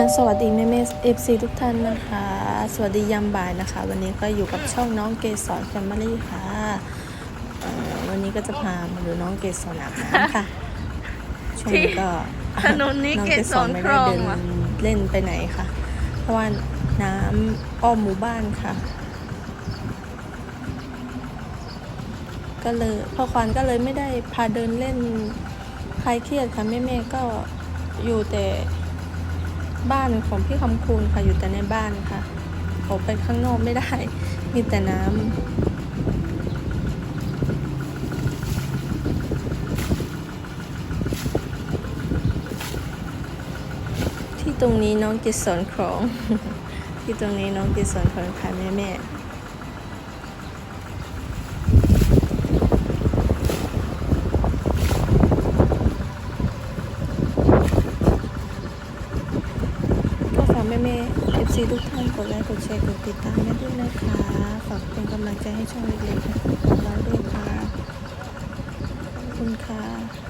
อะสวัสดีแม่แม่เอฟซีทุกท่านนะคะ สวัสดียามบ่ายนะคะ วันนี้ก็อยู่กับช่องน้องเกสรแฟมิลี่ค่ะเอ่อวันนี้ก็จะพามาดูน้องเกสรอาบน้ำค่ะช่วงนี้ก็ถนนนี้องเกสรไม่คได้รองเดินว่ะเล่นไปไหนค่ะ เพราะว่าน้ำอ้อมหมู่บ้านค่ะ ก็เลยพ่อควานก็เลยไม่ได้พาเดินเล่นคลายเครียดค่ะแม่แม่ๆก็อยู่แต่ บ้านของพี่คำคูณค่ะอยู่แต่ในบ้านค่ะออกไปข้างนอกไม่ได้ มีแต่น้ำที่ตรงนี้น้องกิสอนครอง ที่ตรงนี้น้องกิสอนครองค่ะแม่แม่ากแม่แม่เอฟซีทุกท่านกดไลค์กดแชร์กดติดตามแม่ด้วยนะคะ ฝากเป็นกำลังใจให้ช่องเล็กๆของเราด้วยค่ะขอบคุณค่ะ